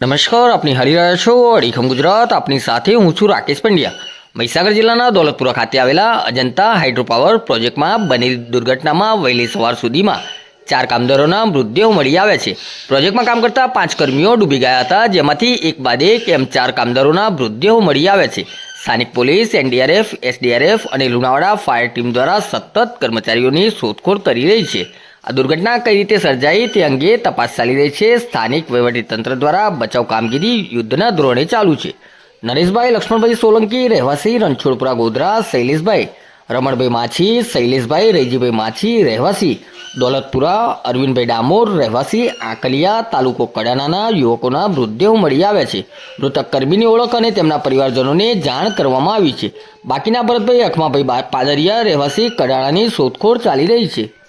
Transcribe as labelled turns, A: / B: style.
A: નમસ્કાર, આપની હરી રહ્યા છો અડીખમ ગુજરાત. આપની સાથે હું છું રાકેશ પંડ્યા. મહીસાગર જિલ્લાના દોલતપુરા ખાતે આવેલા અજંતા હાઇડ્રોપાવર પ્રોજેક્ટમાં બનેલી દુર્ઘટનામાં વહેલી સવાર સુધીમાં ચાર કામદારોના મૃતદેહો મળી આવ્યા છે. પ્રોજેક્ટમાં કામ કરતા પાંચ કર્મીઓ ડૂબી ગયા હતા, જેમાંથી એક બાદ એક એમ ચાર કામદારોના મૃતદેહો મળી આવ્યા છે. સ્થાનિક પોલીસ, એનડીઆરએફ, એસડીઆરએફ અને લુણાવાડા ફાયર ટીમ દ્વારા સતત કર્મચારીઓની શોધખોળ કરી રહી છે. આ દુર્ઘટના કઈ રીતે સર્જાઈ તે અંગે તપાસ ચાલી રહી છે. સ્થાનિક તંત્ર દ્વારા બચાવ કામગીરી યુદ્ધના ધોરણે ચાલુ છે. નરેશભાઈ, લક્ષ્મણભાઈ સોલંકી, રહેવાસી રણછોડપુરા ગોધરા, શૈલેષભાઈ રમણભાઈ માછી, શૈલેષભાઈ, રૈજીભાઈ માછી, રહેવાસી દોલતપુરા, અરવિંદભાઈ ડામોર, રહેવાસી આંકલિયા, તાલુકો કડાનાના યુવકોના મૃતદેહ મળી આવ્યા છે. મૃતક કર્મીની ઓળખ અને તેમના પરિવારજનોને જાણ કરવામાં આવી છે. બાકીના ભરતભાઈ, અખમાભાઈ પાદરિયા, રહેવાસી કડાણાની શોધખોળ ચાલી રહી છે.